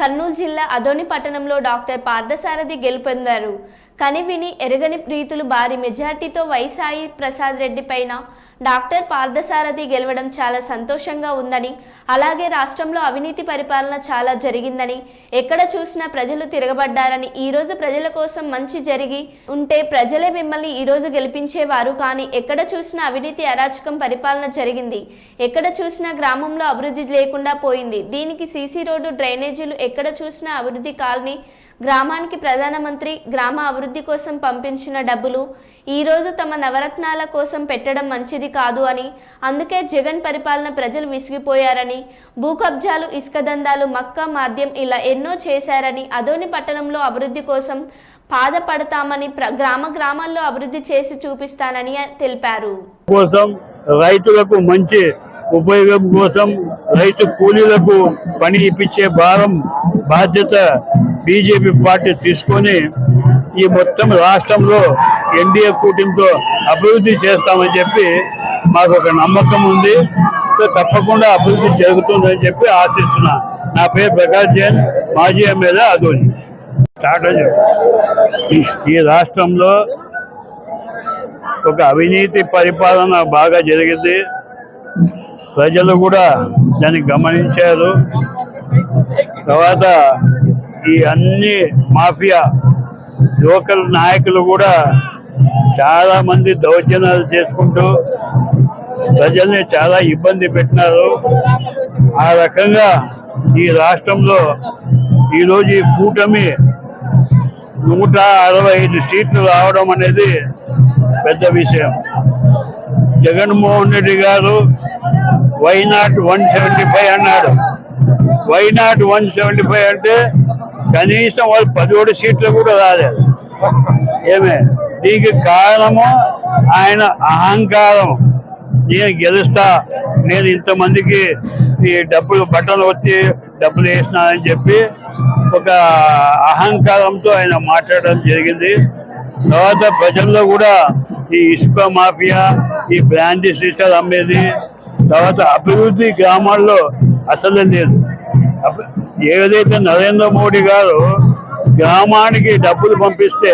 కర్నూలు జిల్లా అదోని పట్టణంలో డాక్టర్ పార్థసారథి గెలుపొందారు. కనివిని ఎరగని రీతులు భారీ మెజార్టీతో వైసాయి ప్రసాద్ రెడ్డి పైన. డాక్టర్ పార్థసారథి గెలవడం చాలా సంతోషంగా ఉందని అలాగే రాష్ట్రంలో అవినీతి పరిపాలన చాలా జరిగిందని ఎక్కడ చూసినా ప్రజలు తిరగబడ్డారని ఈ రోజు ప్రజల కోసం మంచి జరిగి ఉంటే ప్రజలే మిమ్మల్ని ఈ రోజు గెలిపించేవారు కానీ ఎక్కడ చూసినా అవినీతి అరాచకం పరిపాలన జరిగింది. ఎక్కడ చూసినా గ్రామంలో అభివృద్ధి లేకుండా పోయింది. దీనికి సీసీ రోడ్డు డ్రైనేజీలు ఎక్కడ చూసినా అభివృద్ధి కాలనీ గ్రామానికి ప్రధానమంత్రి గ్రామ అభివృద్ధి కోసం పంపించిన డబ్బులు ఈ రోజు తమ నవరత్నాల కోసం పెట్టడం మంచిది కాదు అని. అందుకే జగన్ పరిపాలన ప్రజలు విసిగిపోయారని భూ కబ్జాలు ఇసుక దందాలు మక్కా మాద్యం ఇలా ఎన్నో చేశారని అదోని పట్టణంలో అభివృద్ధి కోసం పాదపడతామని గ్రామ గ్రామాల్లో అభివృద్ధి చేసి చూపిస్తానని తెలిపారు. కోసం రైతులకు మంచి ఉపయోగం కోసం రైతు కూలీలకు పని ఇప్పించే భారం బాధ్యత బీజేపీ పార్టీ తీసుకొని ఈ మొత్తం రాష్ట్రంలో ఎన్డీఏ కూటమితో అభివృద్ధి చేస్తామని చెప్పి మాకు ఒక నమ్మకం ఉంది. సో తప్పకుండా అభివృద్ధి జరుగుతుందని చెప్పి ఆశిస్తున్నా. నా పేరు ప్రకాష్ జైన్ మాజీ ఎమ్మెల్యే అదోని. స్టార్ట్ అని ఈ రాష్ట్రంలో ఒక అవినీతి పరిపాలన బాగా జరిగింది. ప్రజలు కూడా దాన్ని గమనించారు. తర్వాత ఈ అన్ని మాఫియా లోకల్ నాయకులు కూడా చాలా మంది దౌర్జన్యాలు చేసుకుంటూ ప్రజల్ని చాలా ఇబ్బంది పెట్టినారు. ఆ రకంగా ఈ రాష్ట్రంలో ఈరోజు ఈ కూటమి నూట అరవై ఐదు సీట్లు రావడం అనేది పెద్ద విషయం. Jaganmohan Reddy garu why not one seventy five అన్నాడు. Why not one seventy five అంటే కనీసం వాళ్ళు పదిహేడు సీట్లు కూడా రాలేదు. ఏమే? దీనికి కారణము ఆయన అహంకారం. నేను గెలుస్తా. నేను ఇంతమందికి ఈ డబ్బులు బట్టలు వచ్చి డబ్బులు వేసినానని చెప్పి ఒక అహంకారంతో ఆయన మాట్లాడడం జరిగింది. తర్వాత ప్రజల్లో కూడా ఈ ఇసుక మాఫియా ఈ బ్రాంతి సీసాలు అమ్మేది. తర్వాత అభివృద్ధి గ్రామాల్లో అసలు లేదు. ఏదైతే నరేంద్ర మోడీ గారు గ్రామానికి డబ్బులు పంపిస్తే